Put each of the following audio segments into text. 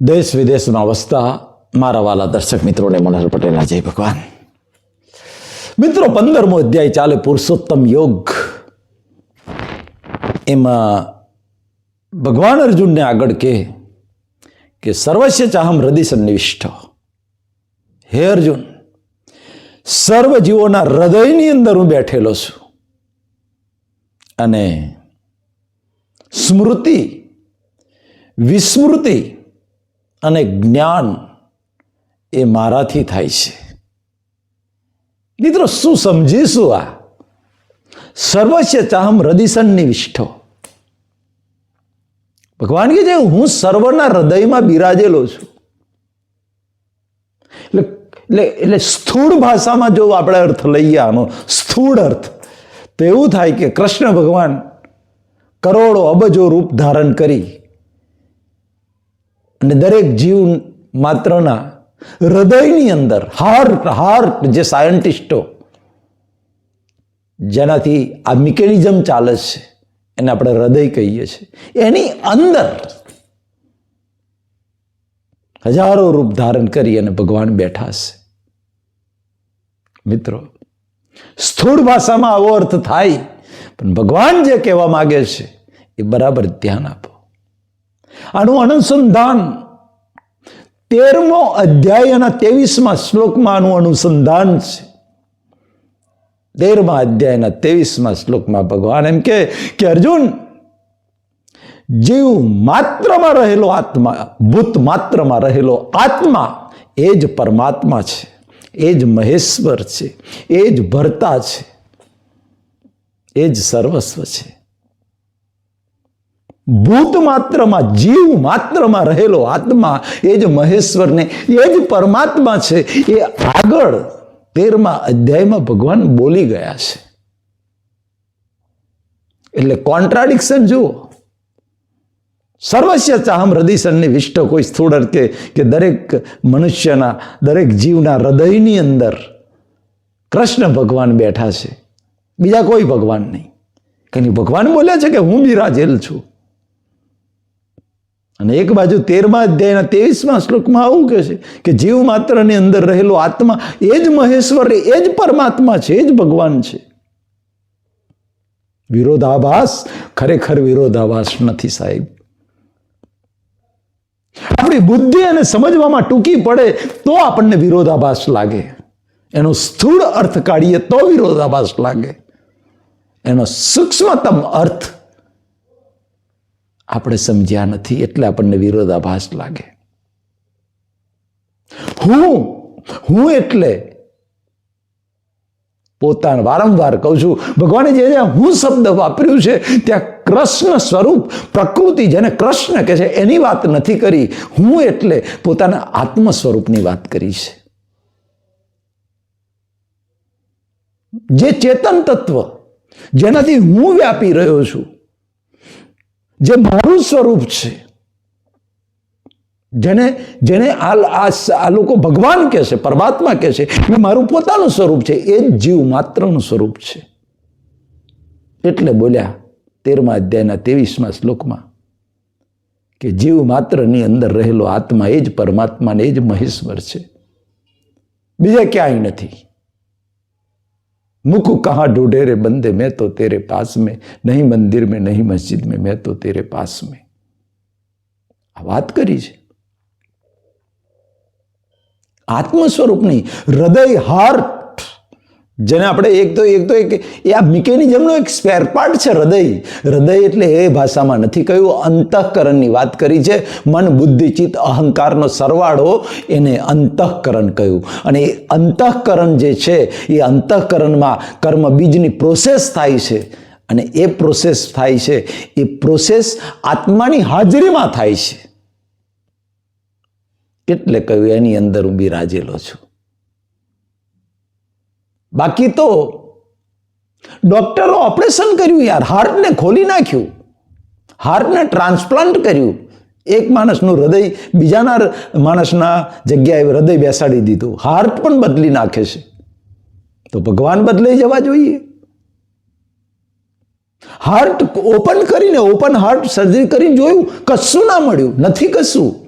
દેશ વિદેશમાં વસતા મારા વાલા દર્શક મિત્રોને મનોહર પટેલના જય ભગવાન. મિત્રો, પંદરમો અધ્યાય ચાલે પુરુષોત્તમ યોગ. એમાં ભગવાન અર્જુનને આગળ કહે કે સર્વસ્ય ચાહમ હૃદય સન્નિવિષ્ઠ હે અર્જુન, સર્વ જીવોના હૃદયની અંદર હું બેઠેલો છું. અને સ્મૃતિ, વિસ્મૃતિ અને જ્ઞાન એ મારાથી થાય છે. મિત્રો, શું સમજીશું આ? સર્વસ્ય ચાહમ હૃદયસનની વિષ્ઠો. ભગવાન કે છે, હું સર્વના હૃદયમાં બિરાજેલો છું. એટલે એટલે એટલે સ્થૂળ ભાષામાં જો આપણે અર્થ લઈએ આનો, સ્થૂળ અર્થ, તો એવું થાય કે કૃષ્ણ ભગવાન કરોડો અબજો રૂપ ધારણ કરી અને દરેક જીવ માત્રના હૃદયની અંદર હાર્ટ હાર્ટ જે સાયન્ટિસ્ટો જેનાથી આ મિકેનિઝમ ચાલે છે, એને આપણે હૃદય કહીએ છીએ. એની અંદર હજારો રૂપ ધારણ કરી અને ભગવાન બેઠા છે. મિત્રો, સ્થૂળ ભાષામાં આવો અર્થ થાય, પણ ભગવાન જે કહેવા માગે છે, એ બરાબર ધ્યાન આપો. આનું અનુસંધાન તેરમો અધ્યાય અને શ્લોકમાં આનું અનુસંધાન છે. તેરમા અધ્યાયના ત્રેવીસમાં શ્લોકમાં ભગવાન એમ કે અર્જુન, જીવ માત્રમાં રહેલો આત્મા, ભૂત માત્રમાં રહેલો આત્મા એ જ પરમાત્મા છે, એ જ મહેશ્વર છે, એ જ ભરતા છે, એ જ સર્વસ્વ છે. ભૂત માત્રમાં, જીવ માત્રમાં રહેલો આત્મા એ જ મહેશ્વરને, એ જ પરમાત્મા છે, એ આગળ તેરમા અધ્યાયમાં ભગવાન બોલી ગયા છે. એટલે કોન્ટ્રાડિક્શન જુઓ. સર્વસ્ય ચાહમ હૃદયસનની વિષ્ટ કોઈ સ્થૂળ અર્થે કે દરેક મનુષ્યના, દરેક જીવના હૃદયની અંદર કૃષ્ણ ભગવાન બેઠા છે. બીજા કોઈ ભગવાન નહીં. કારણ ભગવાન બોલ્યા છે કે હું બિરાજેલ છું. અને એક બાજુ તેરમા અધ્યાયના ત્રેવીસમાં શ્લોકમાં આવું કહે છે કે જીવ માત્રની અંદર રહેલો આત્મા એ જ મહેશ્વર, એ જ પરમાત્મા છે, એ જ ભગવાન છે. વિરોધાભાસ ખરેખર વિરોધાભાસ નથી સાહેબ. આપણી બુદ્ધિ અને સમજવામાં ટૂંકી પડે તો આપણને વિરોધાભાસ લાગે. એનો સ્થૂળ અર્થ કાઢીએ તો વિરોધાભાસ લાગે. એનો સૂક્ષ્મતમ અર્થ આપણે સમજ્યા નથી એટલે આપણને વિરોધાભાસ લાગે. હું? હું એટલે? પોતાને વારંવાર કહું છું, ભગવાને જે હું શબ્દ વાપર્યું છે, ત્યાં કૃષ્ણ સ્વરૂપ, પ્રકૃતિ જેને કૃષ્ણ કહે છે, એની વાત નથી કરી. હું એટલે પોતાના આત્મ સ્વરૂપની વાત કરી છે. જે ચેતન તત્વ, જેનાથી હું વ્યાપી રહ્યો છું જે મારું સ્વરૂપ છે, જેને જેને આ લોકો ભગવાન કહે છે, પરમાત્મા કહે છે, એ મારું પોતાનું સ્વરૂપ છે, એ જ જીવ માત્રનું સ્વરૂપ છે. એટલે બોલ્યા તેરમા અધ્યાયના ત્રેવીસમાં શ્લોકમાં કે જીવ માત્રની અંદર રહેલો આત્મા એ જ પરમાત્માને એ જ મહેશ્વર છે. બીજા ક્યાંય નથી. मुख कहाँ ढूंढे रे बंदे मैं तो तेरे पास में नहीं मंदिर में नहीं मस्जिद में मैं तो तेरे पास में આ વાત કરી છે આત્મ સ્વરૂપની હૃદય હાર્ટ જેને આપણે એક તો એક તો એક એ આ મિકેનિઝમનો એક સ્પેર પાર્ટ છે હૃદય. હૃદય એટલે એ ભાષામાં નથી કહ્યું, અંતઃકરણની વાત કરી છે. મન, બુદ્ધિ, ચિત્ત, અહંકારનો સરવાળો એને અંતઃકરણ કહ્યું. અને એ અંતઃકરણ જે છે, એ અંતઃકરણમાં કર્મ બીજની પ્રોસેસ થાય છે. અને એ પ્રોસેસ થાય છે, એ પ્રોસેસ આત્માની હાજરીમાં થાય છે. એટલે કહ્યું, એની અંદર હું બિરાજેલો છું. બાકી તો ડોક્ટરો ઓપરેશન કર્યું યાર. હાર્ટને ખોલી નાખ્યું. હાર્ટને ટ્રાન્સપ્લાન્ટ કર્યું. એક માણસનું હૃદય બીજાના માણસના જગ્યાએ હૃદય બેસાડી દીધું. હાર્ટ પણ બદલી નાખે છે. તો ભગવાન બદલાઈ જવા જોઈએ. હાર્ટ ઓપન કરીને, ઓપન હાર્ટ સર્જરી કરીને જોયું, કશું ના મળ્યું. નથી કશું.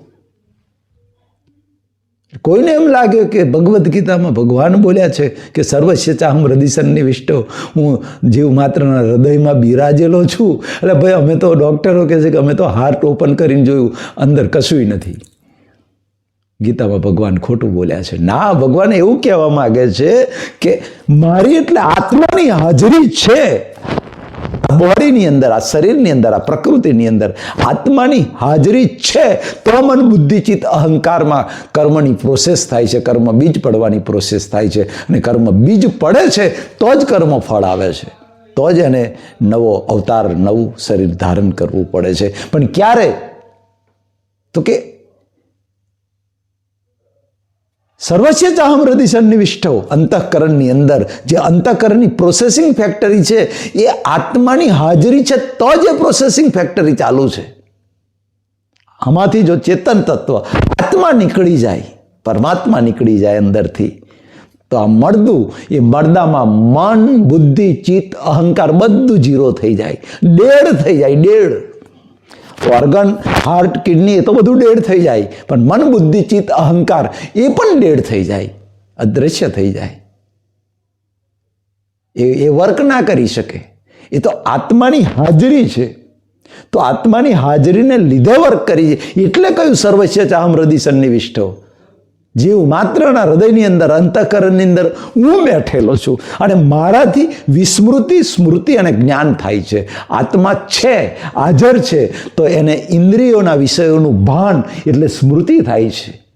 કોઈને એમ લાગ્યું કે ભગવદ્ ગીતામાં ભગવાન બોલ્યા છે કે સર્વસ્ય ચાહમ હૃદયસનની વિષ્ટો. હું જીવ માત્રના હૃદયમાં બિરાજેલો છું. એટલે ભાઈ, અમે તો ડૉક્ટરો કહે છે કે અમે તો હાર્ટ ઓપન કરીને જોયું. અંદર કશુંય નથી. ગીતામાં ભગવાન ખોટું બોલ્યા છે. ના, ભગવાન એવું કહેવા માગે છે કે મારી એટલે આત્માની હાજરી છે. બોડીની અંદર, આ શરીરની અંદર, આ પ્રકૃતિની અંદર આત્માની હાજરી છે, તો મન બુદ્ધિચિત અહંકારમાં કર્મની પ્રોસેસ થાય છે, કર્મ બીજ પડવાની પ્રોસેસ થાય છે અને કર્મ બીજ પડે છે, તો જ કર્મ ફળ આવે છે. તો જ એને નવો અવતાર, નવું શરીર ધારણ કરવું પડે છે. પણ ક્યારે? તો કે સર્વસ્ય ચાહમ હૃદય સન્નિવિષ્ટો અંતઃકરણની અંદર જે અંતઃકરણની પ્રોસેસિંગ ફેક્ટરી છે એ આત્માની હાજરી છે તો જ એ પ્રોસેસિંગ ફેક્ટરી ચાલુ છે આમાંથી જો ચેતન તત્વ આત્મા નીકળી જાય પરમાત્મા નીકળી જાય અંદરથી તો આ મળદું એ મળદામાં મન બુદ્ધિ ચિત્ત અહંકાર બધું જીરો થઈ જાય ડેડ થઈ જાય ડેડ ઓર્ગન હાર્ટ કિડની એ તો બધું ડેડ થઈ જાય. પણ મન, બુદ્ધિ, ચિત્ત, અહંકાર એ પણ ડેડ થઈ જાય. અદૃશ્ય થઈ જાય. એ એ વર્ક ના કરી શકે. એ તો આત્માની હાજરી છે. તો આત્માની હાજરીને લીધે વર્ક કરી એટલે કયું સર્વસ્ય ચાહમ હૃદય સન્નિવિષ્ટો જીવ માત્રના હૃદયની અંદર અંતઃકરણની અંદર હું બેઠેલો છું. અને મારાથી વિસ્મૃતિ, સ્મૃતિ અને જ્ઞાન થાય છે. આત્મા છે, હાજર છે, તો એને ઇન્દ્રિયોના વિષયોનું ભાન એટલે સ્મૃતિ થાય છે.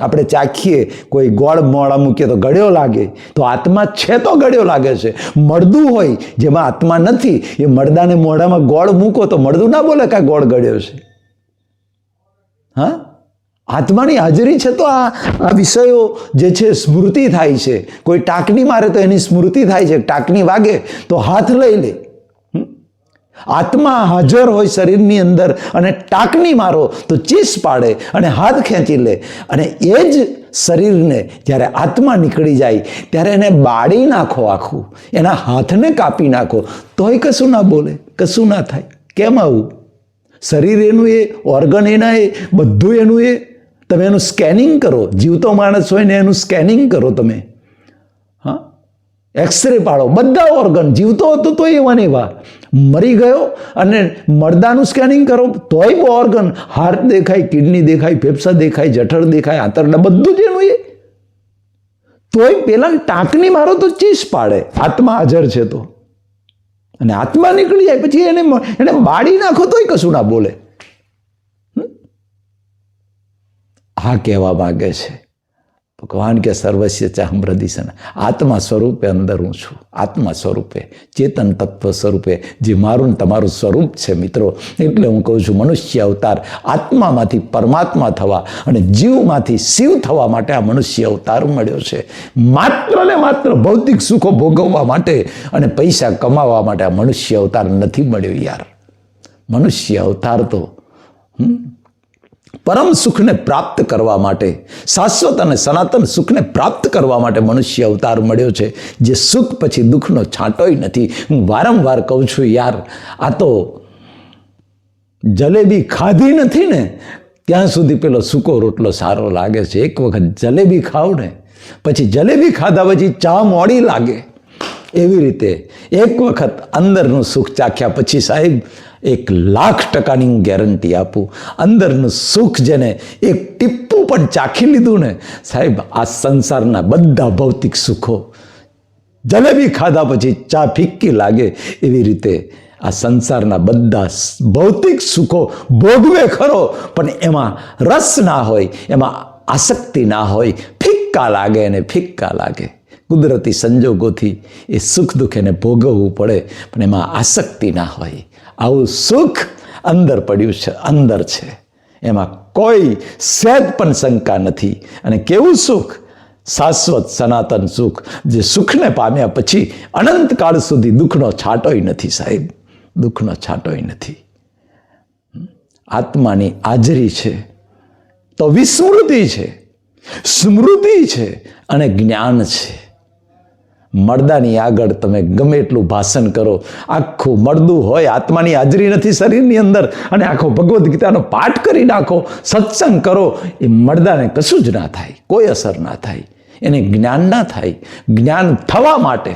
આપણે ચાખીએ, કોઈ ગોળ મોડા મૂકીએ તો ગળ્યો લાગે. તો આત્મા છે તો ગળ્યો લાગે છે. મળદું હોય, જેમાં આત્મા નથી, એ મળદાને મોઢામાં ગોળ મૂકો તો મળદું ના બોલે કે ગોળ ગળ્યો છે. હા? આત્માની હાજરી છે તો આ આ વિષયો જે છે સ્મૃતિ થાય છે. કોઈ ટાંકણી મારે તો એની સ્મૃતિ થાય છે. ટાંકણી વાગે તો હાથ લઈ લે. આત્મા હાજર હોય શરીરની અંદર અને ટાંકણી મારો તો ચીસ પાડે અને હાથ ખેંચી લે. અને એ જ શરીરને જ્યારે આત્મા નીકળી જાય, ત્યારે એને બાળી નાખો આખું. એના હાથને કાપી નાખો. તોય કશું ના બોલે. કશું ના થાય. કેમ આવું? શરીર એનું એ ઓર્ગન એના એ, બધું એનું એ તમે એનું સ્કેનિંગ કરો. જીવતો માણસ હોય ને એનું સ્કેનિંગ કરો તમે. હા? એક્સરે પાડો. બધા ઓર્ગન જીવતો હતો તો એવા ને એવા મરી ગયો અને મરદાનું સ્કેનિંગ કરો, તોય ઓર્ગન હાર્ટ દેખાય, કિડની દેખાય, ફેફસા દેખાય, જઠર દેખાય, આંતરડા, બધું જ એનું એ. તોય પેલા ટાંકની મારો તો ચીસ પાડે. આત્મા હાજર છે તો. અને આત્મા નીકળી જાય, પછી એને એને બાળી નાખો તોય કશું ના બોલે. આ કહેવા માગે છે, ભગવાન કે સર્વસ્ય ચાહમ હૃદયસન આત્મા સ્વરૂપે અંદર હું છું. આત્મા સ્વરૂપે, ચેતન તત્વ સ્વરૂપે, જે મારું તમારું સ્વરૂપ છે મિત્રો. એટલે હું કહું છું, મનુષ્ય અવતાર આત્મામાંથી પરમાત્મા થવા અને જીવમાંથી શિવ થવા માટે આ મનુષ્ય અવતાર મળ્યો છે. માત્ર ને માત્ર ભૌતિક સુખો ભોગવવા માટે અને પૈસા કમાવા માટે આ મનુષ્ય અવતાર નથી મળ્યો યાર. મનુષ્ય અવતાર તો, હમ પરમ સુખને પ્રાપ્ત કરવા માટે, શાશ્વત અને સનાતન સુખને પ્રાપ્ત કરવા માટે મનુષ્ય અવતાર મળ્યો છે, જે સુખ પછી દુઃખનો છાંટોય નથી. હું વારંવાર કહું છું, યાર, આ તો જલેબી ખાધી નથી ને, ત્યાં સુધી પેલો સૂકો રોટલો સારો લાગે છે. એક વખત જલેબી ખાવ ને, પછી જલેબી ખાધા પછી ચા મોડી લાગે. એવી રીતે એક વખત અંદરનું સુખ ચાખ્યા પછી સાહેબ એક લાખ ટકાની ગેરંટી આપું. અંદરનું સુખ જેને એક ટીપ્પું પણ ચાખી લીધું ને, સાહેબ, આ સંસારના બધા ભૌતિક સુખો જલેબી ખાધા પછી ચા ફિક્કી લાગે એવી રીતે આ સંસારના બધા ભૌતિક સુખો ભોગવે ખરો. પણ એમાં રસ ના હોય, એમાં આસક્તિ ના હોય, ફિક્કા લાગે અને ફિક્કા લાગે. કુદરતી સંજોગોથી એ સુખ દુઃખ એને ભોગવવું પડે, પણ એમાં આસક્તિ ના હોય. આવું સુખ અંદર પડ્યું છે, અંદર છે. એમાં કોઈ સહેજ પણ શંકા નથી. અને કેવું સુખ? શાશ્વત સનાતન સુખ, જે સુખને પામ્યા પછી અનંતકાળ સુધી દુઃખનો છાંટોય નથી સાહેબ. દુઃખનો છાંટોય નથી. આત્માની હાજરી છે. તો વિસ્મૃતિ છે. સ્મૃતિ છે અને જ્ઞાન છે. મળદાની આગળ તમે ગમે એટલું ભાષણ કરો. આખું મળદું હોય, આત્માની હાજરી નથી શરીરની અંદર. અને આખો ભગવદ્ ગીતાનો પાઠ કરી નાખો, સત્સંગ કરો, એ મળદાને કશું જ ના થાય, કોઈ અસર ના થાય. એને જ્ઞાન ના થાય. જ્ઞાન થવા માટે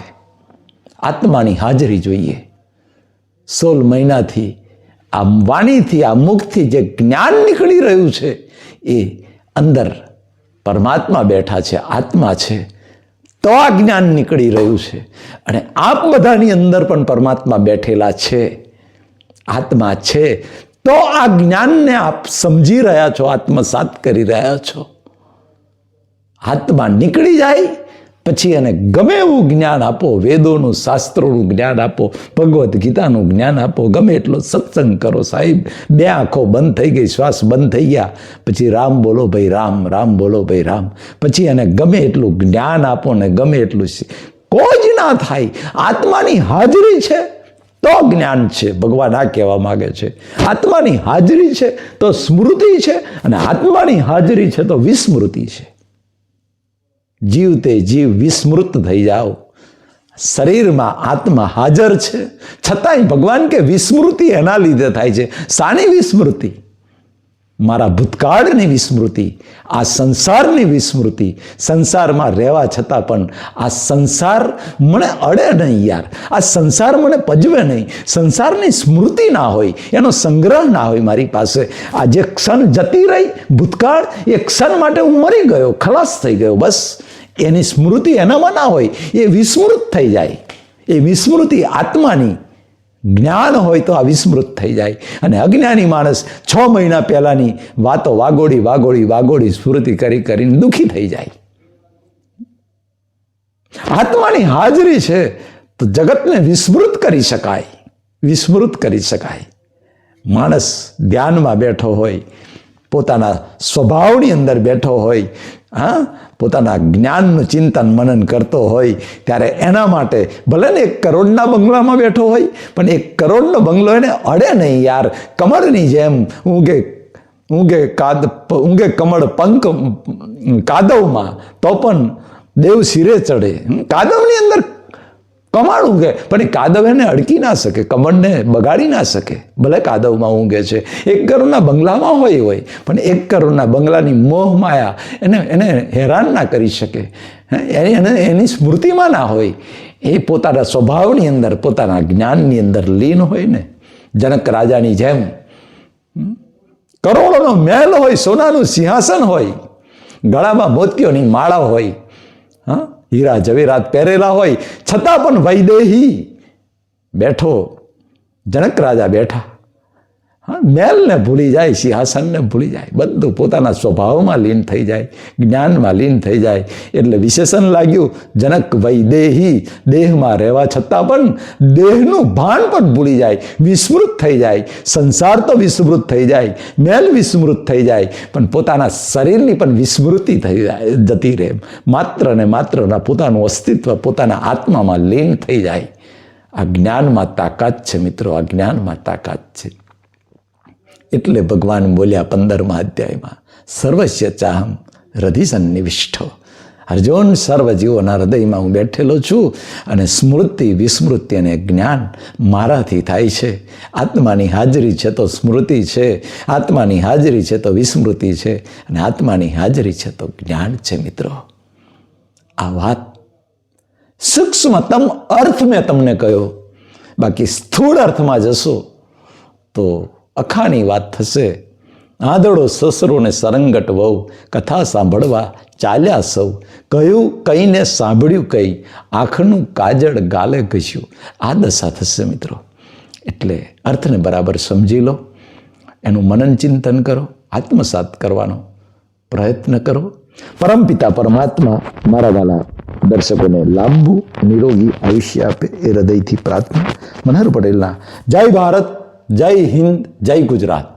આત્માની હાજરી જોઈએ. સોળ મહિનાથી, આ વાણીથી, આ મુખથી જે જ્ઞાન નીકળી રહ્યું છે, એ અંદર પરમાત્મા બેઠા છે, આત્મા છે. તો આ જ્ઞાન નીકળી રહ્યું છે. અને આપ બધાની અંદર પણ પરમાત્મા બેઠેલા છે, આત્મા છે, તો આ જ્ઞાનને આપ સમજી રહ્યા છો, આત્મસાત કરી રહ્યા છો. આત્મા નીકળી જાય પછી એને ગમે એવું જ્ઞાન આપો, વેદોનું, શાસ્ત્રોનું જ્ઞાન આપો, ભગવદ્ ગીતાનું જ્ઞાન આપો, ગમે એટલો સત્સંગ કરો સાહેબ. બે આંખો બંધ થઈ ગઈ, શ્વાસ બંધ થઈ ગયા. પછી રામ બોલો ભાઈ રામ રામ બોલો ભાઈ રામ. પછી એને ગમે એટલું જ્ઞાન આપો ને ગમે એટલું કોઈ જ ના થાય. આત્માની હાજરી છે તો જ્ઞાન છે, ભગવાન આ કહેવા માગે છે. આત્માની હાજરી છે તો સ્મૃતિ છે અને આત્માની હાજરી છે તો વિસ્મૃતિ છે. જીવ તે જીવ વિસ્મૃત થઈ જાઓ. શરીરમાં આત્મા હાજર છે. છતાંય ભગવાન કે વિસ્મૃતિ એના લીધે થાય છે. સાની વિસ્મૃતિ? મારા ભૂતકાળની વિસ્મૃતિ, આ સંસારની વિસ્મૃતિ. સંસારમાં રહેવા છતાં પણ આ સંસાર મને અડે નહીં યાર. આ સંસાર મને પજવે નહીં. સંસારની સ્મૃતિ ના હોય, એનો સંગ્રહ ના હોય મારી પાસે. આ જે ક્ષણ જતી રહી, ભૂતકાળ, એ ક્ષણ માટે હું મરી ગયો, ખલાસ થઈ ગયો, બસ. એની સ્મૃતિ એનામાં ના હોય, એ વિસ્મૃત થઈ જાય. એ વિસ્મૃતિ આત્માની જ્ઞાન હોય તો આ વિસ્મૃત થઈ જાય. અને અજ્ઞાની માણસ છ મહિના પહેલાંની વાતો વાગોડી વાગોડી વાગોડી સ્મૃતિ કરી કરીને દુઃખી થઈ જાય. આત્માની હાજરી છે તો જગતને વિસ્મૃત કરી શકાય. વિસ્મૃત કરી શકાય. માણસ ધ્યાનમાં બેઠો હોય પોતાના સ્વભાવની અંદર બેઠો હોય, હા, પોતાના જ્ઞાનનું ચિંતન મનન કરતો હોય, ત્યારે એના માટે ભલે ને એક કરોડના બંગલામાં બેઠો હોય, પણ એક કરોડનો બંગલો એને અડે નહીં યાર. કમળની જેમ ઊંઘે ઊંઘે કાદ, ઊંઘે કમળ પંક કાદવમાં, તો પણ દેવ શિરે ચડે. કાદવની અંદર કમાડ ઊંઘે પણ એ કાદવ એને અડકી ના શકે, કમળને બગાડી ના શકે. ભલે કાદવમાં ઊંઘે છે. એક કરોડના બંગલામાં હોય હોય, પણ એક કરોડના બંગલાની મોહ માયા એને એને હેરાન ના કરી શકે. એને, એની સ્મૃતિમાં ના હોય. એ પોતાના સ્વભાવની અંદર, પોતાના જ્ઞાનની અંદર લીન હોય ને, જનક રાજાની જેમ. કરોડોનો મહેલ હોય, સોનાનું સિંહાસન હોય, ગળામાં મોતીઓની માળા હોય. હા? હીરા જવેરાત પહેરેલા હોય છતાં પણ વૈદેહી બેઠો જનક રાજા બેઠા. મેલને ભૂલી જાય, સિંહાસનને ભૂલી જાય. બધું પોતાના સ્વભાવમાં લીન થઈ જાય, જ્ઞાનમાં લીન થઈ જાય. એટલે વિશેષણ લાગ્યું, જનક વૈદેહી, દેહમાં રહેવા છતાં પણ દેહનું ભાન પણ ભૂલી જાય, વિસ્મૃત થઈ જાય. સંસાર તો વિસ્મૃત થઈ જાય, મેલ વિસ્મૃત થઈ જાય, પણ પોતાના શરીરની પણ વિસ્મૃતિ થઈ જાય, જતી રહે. માત્ર ને માત્રના પોતાનું અસ્તિત્વ પોતાના આત્મામાં લીન થઈ જાય. આ જ્ઞાનમાં તાકાત છે મિત્રો, આ જ્ઞાનમાં તાકાત છે. એટલે ભગવાન બોલ્યા પંદરમા અધ્યાયમાં, સર્વસ્ય ચાહમ હૃદયસન્નિવિષ્ઠો અર્જુન સર્વ હૃદયમાં હું બેઠેલો છું અને સ્મૃતિ, વિસ્મૃતિ અને જ્ઞાન મારાથી થાય છે. આત્માની હાજરી છે તો સ્મૃતિ છે, આત્માની હાજરી છે તો વિસ્મૃતિ છે અને આત્માની હાજરી છે તો જ્ઞાન છે મિત્રો. આ વાત સૂક્ષ્મતમ અર્થ મેં તમને કહ્યો. બાકી સ્થૂળ અર્થમાં જશો તો અખાની વાત થશે. આંધળો સસરો ને સરંગટ વહુ કથા સાંભળવા ચાલ્યા સૌ. કહ્યું કંઈને સાંભળ્યું કઈ? આંખનું કાજળ ગાલે ઘસ્યું. આ દશા થશે મિત્રો. એટલે અર્થને બરાબર સમજી લો. એનું મનન ચિંતન કરો, આત્મસાત કરવાનો પ્રયત્ન કરો. પરમપિતા પરમાત્મા મારા વાલા દર્શકોને લાંબુ, નિરોગી આયુષ્ય આપે એ હૃદયથી પ્રાર્થના. મનહર પટેલના, જય ભારત જય હિન્દ જય ગુજરાત.